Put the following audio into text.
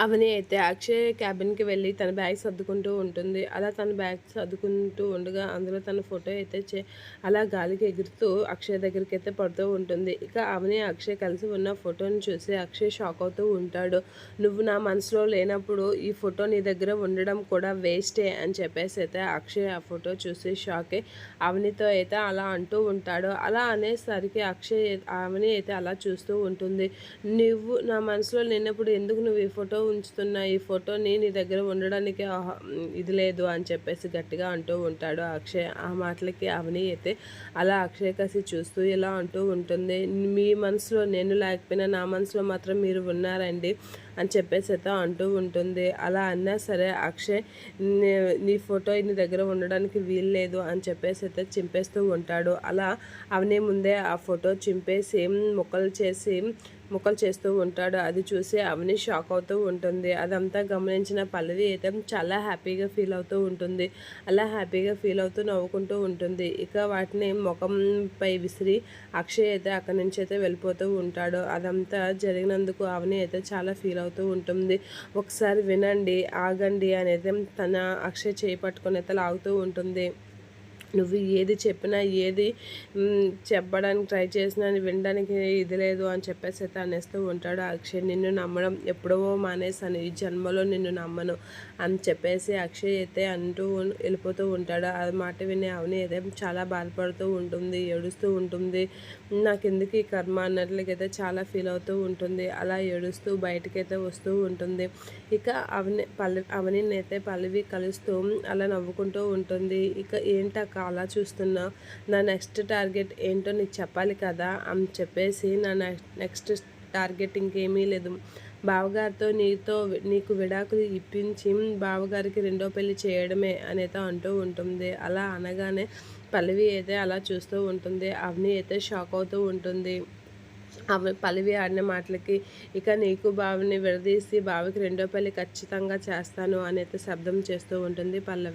అవని అయితే అక్షయ్ క్యాబిన్కి వెళ్ళి తన బ్యాగ్ సర్దుకుంటూ ఉంటుంది. అలా తన బ్యాగ్ సర్దుకుంటూ ఉండగా అందులో తన ఫోటో అయితే చే అలా గాలికి ఎగురుతూ అక్షయ్ దగ్గరికి అయితే పడుతూ ఉంటుంది. ఇక అవని అక్షయ్ కలిసి ఉన్న ఫోటోని చూసి అక్షయ్ షాక్ అవుతూ ఉంటాడు. నువ్వు నా మనసులో లేనప్పుడు ఈ ఫోటో నీ దగ్గర ఉండడం కూడా వేస్టే అని చెప్పేసి అయితే అక్షయ్ ఆ ఫోటో చూసి షాక్ అవనితో అయితే అలా అంటూ ఉంటాడు. అలా అనేసరికి అక్షయ్ అవని అయితే అలా చూస్తూ ఉంటుంది. నువ్వు నా మనసులో లేనప్పుడు ఎందుకు నువ్వు ఈ ఫోటో ఉంచుతున్న ఈ ఫోటోని నీ దగ్గర ఉండడానికి ఇది లేదు అని చెప్పేసి గట్టిగా అంటూ ఉంటాడు అక్షయ్. ఆ మాటలకి అవని అయితే అలా అక్షయ్ కసి చూస్తూ ఇలా అంటూ ఉంటుంది. మీ మనసులో నేను లేకపోయినా నా మనసులో మాత్రం మీరు ఉన్నారండి. అని చెప్పేసి అయితే అంటూ ఉంటుంది. అలా అన్నా సరే అక్షయ్ నీ ఫోటో నీ దగ్గర ఉండడానికి వీలు లేదు అని చెప్పేసి అయితే చింపేస్తూ ఉంటాడు. అలా అవనే ముందే ఆ ఫోటో చింపేసి ముక్కలు చేసి ముక్కలు చేస్తూ ఉంటాడు. అది చూసి అవని షాక్ అవుతూ ఉంటుంది. అదంతా గమనించిన పల్లవి అయితే చాలా హ్యాపీగా ఫీల్ అవుతూ ఉంటుంది. అలా హ్యాపీగా ఫీల్ అవుతూ నవ్వుకుంటూ ఉంటుంది. ఇక వాటిని ముఖంపై విసిరి అక్షయ్ అయితే అక్కడి నుంచి అయితే వెళ్ళిపోతూ ఉంటాడు. అదంతా జరిగినందుకు అవని అయితే చాలా ఫీల్ అవుతూ ఉంటుంది. ఒకసారి వినండి ఆగండి అనేది తన అక్షయ్ చేయి పట్టుకొని అయితే లాగుతూ ఉంటుంది. నువ్వు ఏది చెప్పినా ఏది చెప్పడానికి ట్రై చేసినా వినడానికి ఇది లేదు అని చెప్పేసి అయితే అనేస్తూ ఉంటాడు అక్షయ్. నిన్ను నమ్మడం ఎప్పుడో మానేసాను ఈ జన్మలో నిన్ను నమ్మను అని చెప్పేసి అక్షయ్ అయితే అంటూ వెళ్ళిపోతూ ఉంటాడు. అది మాట విని అవని అయితే చాలా బాధపడుతూ ఉంటుంది ఏడుస్తూ ఉంటుంది. నాకు ఎందుకు ఈ కర్మ అన్నట్లకైతే చాలా ఫీల్ అవుతూ ఉంటుంది. అలా ఏడుస్తూ బయటకైతే వస్తూ ఉంటుంది. ఇక అవని పల్లవి అవని పల్లవి కలుస్తూ అలా నవ్వుకుంటూ ఉంటుంది. ఇక ఏంటక్క అలా చూస్తున్నా నా నెక్స్ట్ టార్గెట్ ఏంటో నీకు చెప్పాలి కదా అని చెప్పేసి నా నెక్స్ట్ టార్గెట్ ఇంకేమీ లేదు. బావగారితో నీతో నీకు విడాకులు ఇప్పించి బావగారికి రెండో పెళ్ళి చేయడమే అనేది అంటూ ఉంటుంది. అలా అనగానే పల్లవి అయితే అలా చూస్తూ ఉంటుంది. అవని అయితే షాక్ అవుతూ ఉంటుంది. అవి పల్లవి ఆడిన మాటలకి ఇక నీకు బావిని విడదీసి బావికి రెండో పెళ్ళి ఖచ్చితంగా చేస్తాను అనేది శబ్దం చేస్తూ ఉంటుంది పల్లవి.